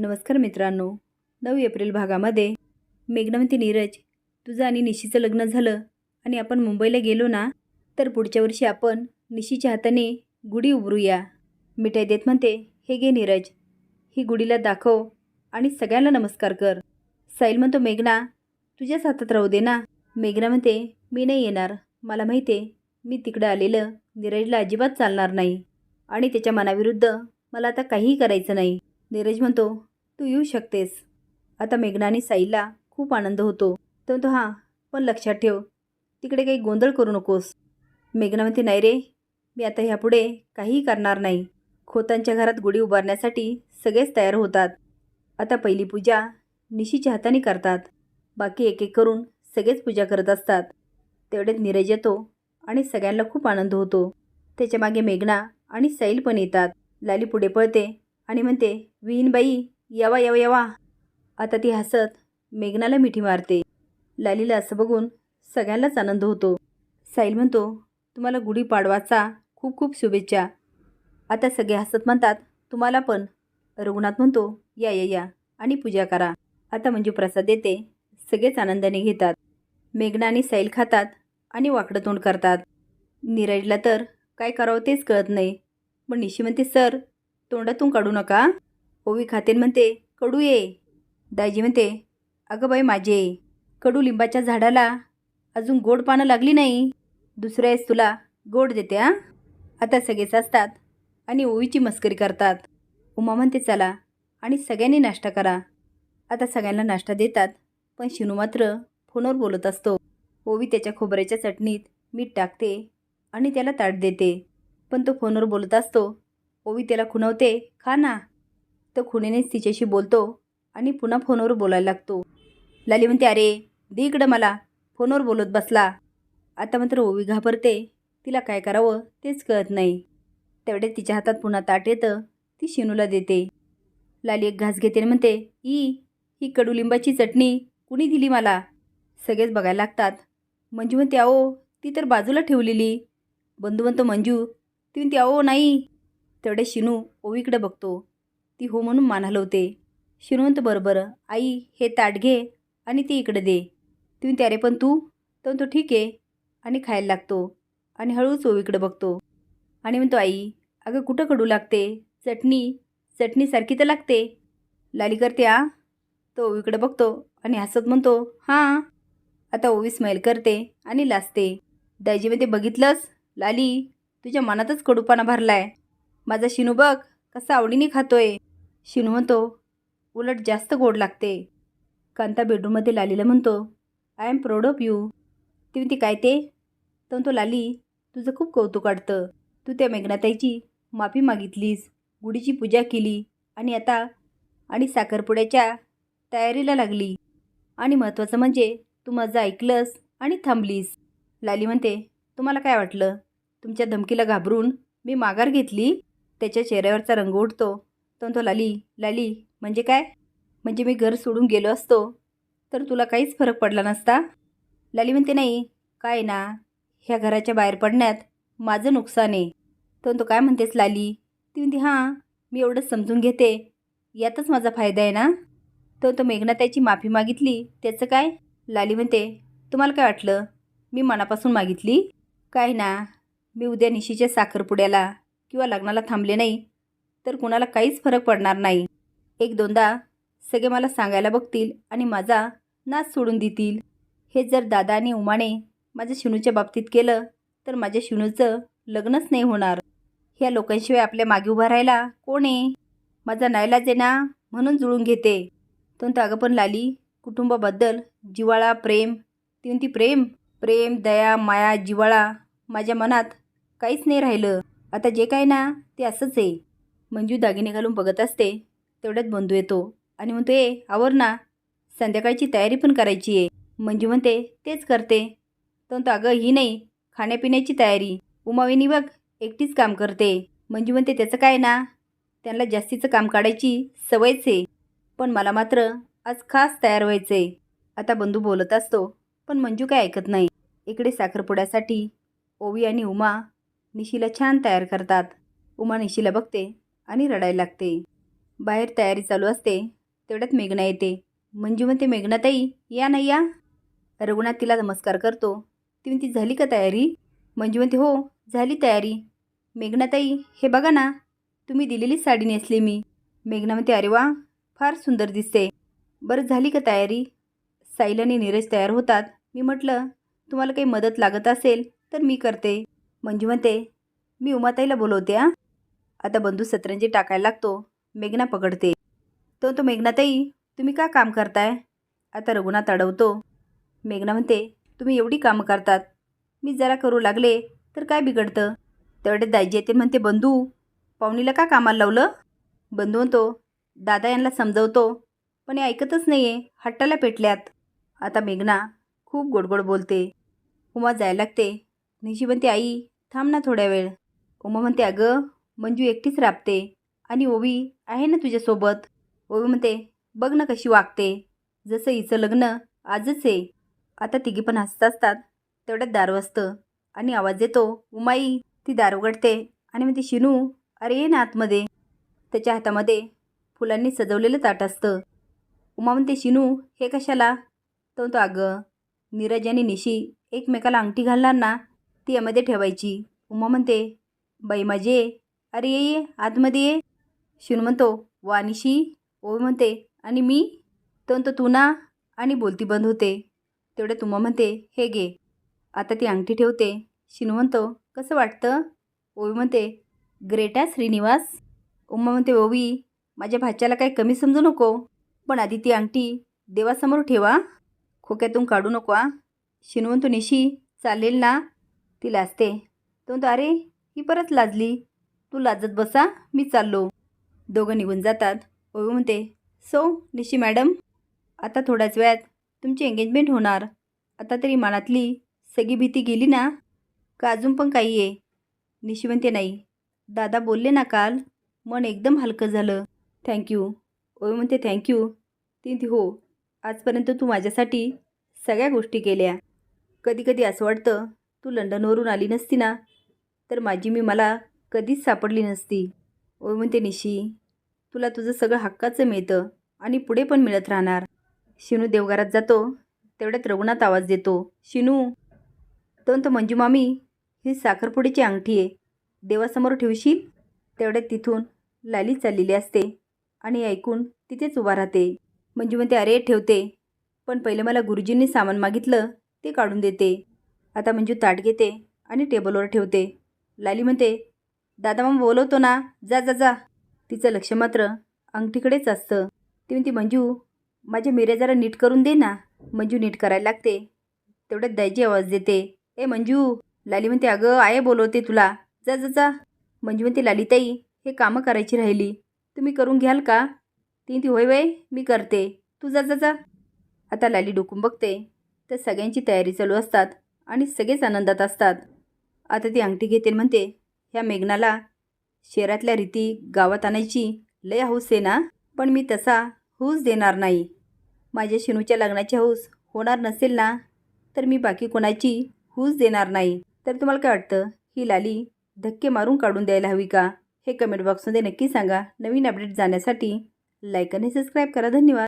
नमस्कार मित्रांनो. नऊ एप्रिल भागामध्ये मेघनावंती नीरज तुझं आणि निशीचं लग्न झालं आणि आपण मुंबईला गेलो ना तर पुढच्या वर्षी आपण निशीच्या हाताने गुढी उभारूया. मिठाई देत म्हणते हे घे नीरज ही गुढीला दाखव आणि सगळ्यांना नमस्कार कर. साईल म्हणतो मेघना तुझ्याच हातात राहू दे ना. मेघना म्हणते मी नाही येणार. मला माहिती आहे मी तिकडं आलेलं नीरजला अजिबात चालणार नाही आणि त्याच्या मनाविरुद्ध मला आता काहीही करायचं नाही. नीरज म्हणतो तू येऊ शकतेस. आता मेघना आणि साईला खूप आनंद होतो. तो म्हणतो हां पण लक्षात ठेव तिकडे काही गोंधळ करू नकोस. मेघना म्हणते नाही रे मी आता ह्यापुढे काहीही करणार नाही. खोतांच्या घरात गुढी उभारण्यासाठी सगळेच तयार होतात. आता पहिली पूजा निशीच्या हाताने करतात. बाकी एक एक करून सगळेच पूजा करत असतात. तेवढ्यात नीरज येतो आणि सगळ्यांना खूप आनंद होतो. त्याच्यामागे मेघना आणि सैल पण येतात. लाली पुढे पळते आणि म्हणते विहीनबाई यावा यावा यावा. आता ती हसत मेघनाला मिठी मारते. लालीला असं बघून सगळ्यांनाच आनंद होतो. साईल म्हणतो तुम्हाला गुढीपाडवाचा खूप खूप शुभेच्छा. आता सगळे हसत म्हणतात तुम्हाला पण. रघुनाथ म्हणतो या या या. आणि पूजा करा. आता म्हणजे प्रसाद देते सगळेच आनंदाने घेतात. मेघना आणि सैल खातात आणि वाकडं तोंड करतात. नीरजला तर काय करावं तेच कळत नाही. पण निशी म्हणते सर तोंडातून काढू नका. ओवी खातेन म्हणते कडू ये. दाजी म्हणते अगं बाई माझे कडू लिंबाच्या झाडाला अजून गोड पानं लागली नाही. दुसऱ्या वेळेस तुला गोड देते हां? आता सगळेच असतात आणि ओवीची मस्करी करतात. उमा म्हणते चला आणि सगळ्यांनी नाश्ता करा. आता सगळ्यांना नाश्ता देतात पण शिनू मात्र फोनवर बोलत असतो. ओवी त्याच्या खोबऱ्याच्या चटणीत मीठ टाकते आणि त्याला ताट देते. पण तो फोनवर बोलत असतो ओवी त्याला खुणवते खा ना. तो खुणेनेच तिच्याशी बोलतो आणि पुन्हा फोनवर बोलायला लागतो. लाली म्हणते अरे दे इकडं मला. फोनवर बोलत बसला. आता मात्र ओवी घाबरते. तिला काय करावं तेच कळत नाही. तेवढ्या तिच्या हातात पुन्हा ताट येतं. ती शिनूला देते. लाली एक घास घेते आणि म्हणते ई ही कडुलिंबाची चटणी कुणी दिली मला? सगळेच बघायला लागतात. मंजू म्हणते अहो ती तर बाजूला ठेवलेली. बंधू म्हणतो मंजू ती म्हणते अहो नाही. तेवढे शिनू ओवीकडे बघतो. ती हो म्हणून मान हलवते श्रीमंत बरोबर आई हे ताट घे आणि ती इकडे दे. ती त्यारे पण तू? तर तो ठीक आहे. आणि खायला लागतो. आणि हळूच ओवीकडे बघतो. आणि म्हणतो आई अगं कुठं कडू लागते? चटणी? चटणीसारखी तर लागते. लाली करते आ. तो ओवीकडे बघतो आणि हसत म्हणतो हां. आता ओवी स्माईल करते आणि लाजते. दाजीमध्ये बघितलंस? लाली तुझ्या मनातच कडूपणा भरलाय. माझा शिनू बघ कसा आवडीने खातोय. शिनू म्हणतो उलट जास्त गोड लागते. कांता बेडरूममध्ये लालीला म्हणतो I am proud of you ती म्हणते काय ते? तर म्हणतो लाली तुझं खूप कौतुक वाटतं. तू त्या मेघनाताईची माफी मागितलीस गुढीची पूजा केली आणि आता आणि साखरपुड्याच्या तयारीला लागली. आणि महत्त्वाचं म्हणजे तू माझं ऐकलंस आणि थांबलीस. लाली म्हणते तुम्हाला काय वाटलं? तुमच्या धमकीला घाबरून मी माघार घेतली? त्याच्या चेहऱ्यावरचा रंग उडतो. तो तो लाली लाली म्हणजे काय? म्हणजे मी घर सोडून गेलो असतो. तर तुला काहीच फरक पडला नसता? लाली म्हणते नाही काय ना ह्या घराच्या बाहेर पडण्यात माझं नुकसान आहे. तो तो काय म्हणतेस लाली? ती म्हणते हां मी एवढंच समजून घेते. यातच माझा फायदा आहे ना? तो तो मेघना त्याची माफी मागितली त्याचं काय? लाली म्हणते तुम्हाला काय वाटलं? मी मनापासून मागितली? काय ना मी उद्या निशीच्या साखरपुड्याला किंवा लग्नाला थांबले नाही. तर कुणाला काहीच फरक पडणार नाही. एक दोनदा सगळे मला सांगायला बघतील आणि माझा नाच सोडून देतील. हे जर दादा आणि उमाने माझ्या शिनूच्या बाबतीत केलं तर माझ्या शिनूचं लग्नच नाही होणार. ह्या लोकांशिवाय आपल्या मागे उभा राहायला कोण आहे? माझा नाईलाज आहे ना म्हणून जुळून घेते. तो अगं पण लाली कुटुंबाबद्दल जिवाळा प्रेम ती प्रेम प्रेम दया माया जिवाळा माझ्या मनात काहीच नाही राहिलं. आता जे काय ना ते असंच आहे. मंजू दागिने घालून बघत असते. तेवढ्यात बंधू येतो आणि म्हणतो ए आवर ना. संध्याकाळची तयारी पण करायची आहे. मंजू म्हणते तेच करते. तो म्हणतो अगं ही नाही. खाण्यापिण्याची तयारी. उमाविनी बघ एकटीच काम करते. मंजू म्हणते त्याचं काय ना? त्यांना जास्तीचं काम काढायची सवयच आहे. पण मला मात्र आज खास तयार व्हायचं आहे. आता बंधू बोलत असतो पण मंजू काय ऐकत नाही. इकडे साखरपुड्यासाठी ओवी आणि उमा निशीला छान तयार करतात. उमा निशीला बघते आणि रडायला लागते. बाहेर तयारी चालू असते. तेवढ्यात मेघना येते. मंजू म्हणते मेघनाताई या नाही या. रघुनाथ तिला नमस्कार करतो. ती म्हणते झाली का तयारी? म्हणजे म्हणते हो झाली तयारी. मेघनाताई हे बघा ना तुम्ही दिलेली साडी नेसली मी. मेघना म्हणते अरे वा फार सुंदर दिसते. बरं झाली का तयारी? साईल आणि नीरज तयार होतात. मी म्हटलं तुम्हाला काही मदत लागत असेल तर मी करते. म्हणजे म्हणते मी उमाताईला बोलवते आ आता बंधू सतरंजी टाकायला लागतो. मेघना पकडते. तो तो मेघनाताई तुम्ही का काम करताय? आता रघुनाथ अडवतो. मेघना म्हणते तुम्ही एवढी कामं करतात. मी जरा करू लागले तर काय बिघडतं? तेवढे दाजी येते म्हणते बंधू पाहुणीला का कामाला लावलं? बंधू म्हणतो दादा यांना समजवतो पण हे ऐकतच नाही आहे हट्टाला पेटल्यात. आता मेघना खूप गोडगोड बोलते. उमा जायला लागते. निशी म्हणते आई थांब ना थोड्या वेळ. उमा म्हणते अगं मंजू एकटीच राबते. आणि ओवी आहे ना तुझ्यासोबत? ओवी म्हणते बघ ना कशी वागते. जसं हिचं लग्न आजच आहे. आता तिघी पण हसत असतात. तेवढ्यात दार वाजतं आणि आवाज येतो उमाई ती दार उघडते. आणि म्हणते शिनू अरे ये ना आतमध्ये. त्याच्या हातामध्ये फुलांनी सजवलेलं ताट असतं. उमा म्हणते शिनू हे कशाला? तो तो अगं नीरज आणि निशी एकमेकाला अंगठी घालणार ना ती यामध्ये ठेवायची. उमा म्हणते बाई माझे अरे ये ये आतमध्ये ये. शिनू म्हणतो वा निशी. ओवी म्हणते आणि मी? तो म्हणतो तू ना. आणि बोलती बंद होते. तेवढे तुम्हा म्हणते हे घे. आता ती अंगठी ठेवते. शिनू म्हणतो कसं वाटतं? ओवी म्हणते ग्रेटा श्रीनिवास. उमा म्हणते ओवी माझ्या भाच्याला काही कमी समजू नको. पण आधी ती अंगठी देवासमोर ठेवा. खोक्यातून काढू नको आ. शिनू म्हणतो निशी चालेल ना. ती लाजते. तो म्हणतो अरे ही परत लाजली. तू लाजत बसा मी चाललो. दोघं निघून जातात. ओवी म्हणते सो निशी मॅडम आता थोड्याच वेळात तुमची एंगेजमेंट होणार. आता तरी मनातली सगळी भीती गेली ना? का अजून पण काही आहे? निशी म्हणते नाही. दादा बोलले ना काल मन एकदम हलकं झालं. थँक्यू ओवी म्हणते थँक्यू ती ती हो आजपर्यंत तू माझ्यासाठी सगळ्या गोष्टी केल्या. कधी कधी असं वाटतं तू लंडनवरून आली नसती ना? तर माझी मी मला कधीच सापडली नसती. ओ म्हणते निशी तुला तुझं सगळं हक्काचं मिळतं आणि पुढे पण मिळत राहणार. शिनू देवघरात जातो तेवढ्यात रघुनाथ आवाज देतो शिनू. तंत मंजू मामी ही साखरपुडीची अंगठी आहे. देवासमोर ठेवशील? तेवढ्यात तिथून लाली चाललेली असते आणि ऐकून तिथेच उभा राहते. मंजू म्हणते अरे ठेवते. पण पहिले मला गुरुजींनी सामान मागितलं ते काढून देते. आता मंजू ताट घेते आणि टेबलवर ठेवते. लाली म्हणते दादा मग बोलवतो ना. जा जा जा. तिचं लक्ष मात्र अंगठीकडेच असतं. ती म्हणती मंजू माझ्या मिऱ्या जरा नीट करून दे ना. मंजू नीट करायला लागते. तेवढ्यात दायची आवाज देते. ए मंजू. लाली म्हणते अगं आहे बोलवते तुला. जा जा जा. मंजू म्हणते लालीताई हे कामं करायची राहिली. तुम्ही करून घ्याल का? ती ती होय वय मी करते. तू जा जा जा. आता लाली डोकून बघते. तर सगळ्यांची तयारी चालू असतात आणि सगळेच आनंदात असतात. आता ती अंगठी घेते म्हणते ह्या मेघनाला शहरातल्या रीती गावात आणायची लय हौस आहे ना? पण मी तसा हौस देणार नाही. माझ्या शिनूच्या लग्नाची हौस होणार नसेल ना? तर मी बाकी कोणाची हूस देणार नाही. तर तुम्हाला काय वाटतं? ही लाली धक्के मारून काढून द्यायला हवी का? हे कमेंट बॉक्समध्ये नक्की सांगा. नवीन अपडेट जाण्यासाठी लाईक आणि सबस्क्राईब करा. धन्यवाद.